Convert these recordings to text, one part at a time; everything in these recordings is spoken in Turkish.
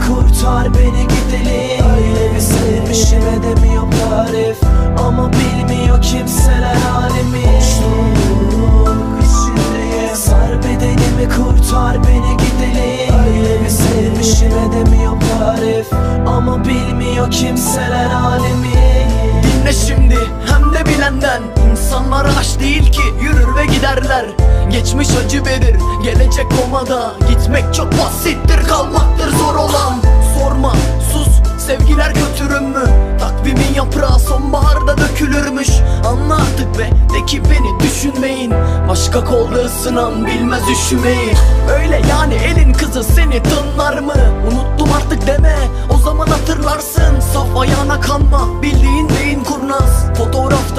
kurtar beni gidelim. Öyle bir sevmişim edemiyorum tarif. Ama bilmiyor kimseler halimi. Boşluk içindeyim. Sar bedenimi kurtar beni gidelim. Öyle bir sevmişim edemiyorum tarif. Ama bilmiyor kimseler halimi. Dinle şimdi hem de bilenden. İnsanlar aç değil ki yürür ve giderler Geçmiş acı verir gelecek komada Gitmek çok basittir kalmaktır zor olan. Sorma sus sevgiler götürün mü? Takvimin yaprağı sonbaharda dökülürmüş. Anla artık be de ki beni düşünmeyin. Başka kolda ısınan bilmez üşümeyi Öyle yani elin kızı seni tınlar mı? Unuttum artık deme o zaman hatırlarsın. Saf ayağına kanma bildiğin beyin kurnaz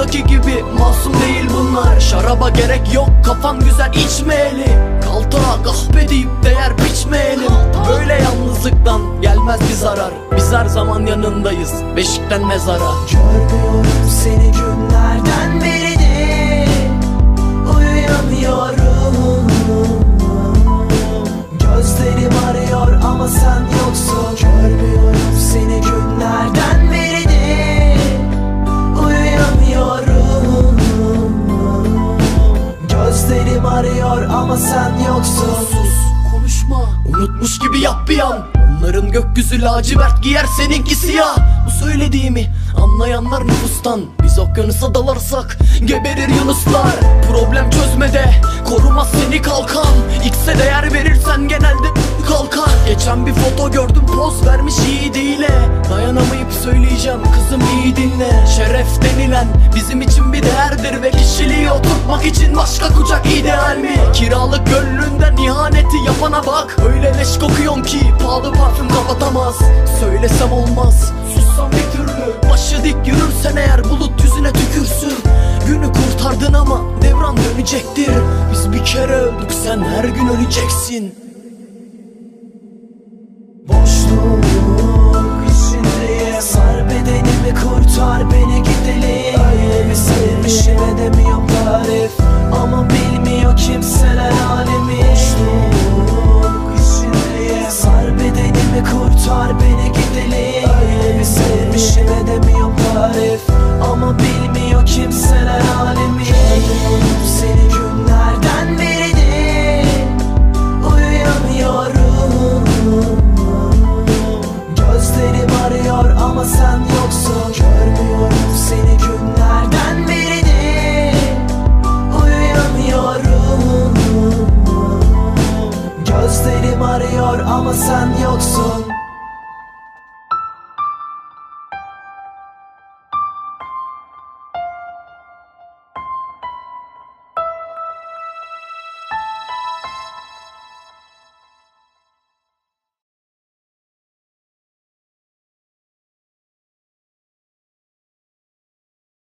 Fotoğraftaki gibi masum değil bunlar. Şaraba gerek yok kafan güzel içmeyeli Kaltağa kahpe deyip değer biçmeyelim. Böyle yalnızlıktan gelmez bir zarar. Biz her zaman yanındayız beşikten mezara. Görmüyorum seni günlerden beridir Uyuyamıyorum. Gözlerim arıyor ama sen yoksun ama sen yoksun. Sus konuşma. Unutmuş gibi yap bir an. Onların gökyüzü lacivert giyer seninki siyah. Bu söylediğimi anlayanlar nüfustan. Biz okyanusa dalarsak geberir yunuslar. Problem çözmede korumaz seni kalkan. Genelde kalkar Geçen bir foto gördüm poz vermiş değile Dayanamayıp söyleyeceğim kızım iyi dinle. Şeref denilen bizim için bir değerdir Ve kişiliği oturtmak için başka kucak ideal mi? Kiralık gönlünden ihaneti yapana bak. Öyle leş kokuyon ki pahalı parfüm kapatamaz. Söylesem olmaz sussam bir türlü. Başı dik yürürsen eğer bulut yüzüne tükürsün. Günü kurtardın ama devran dönecektir. Biz bir kere öldük sen her gün öleceksin arıyor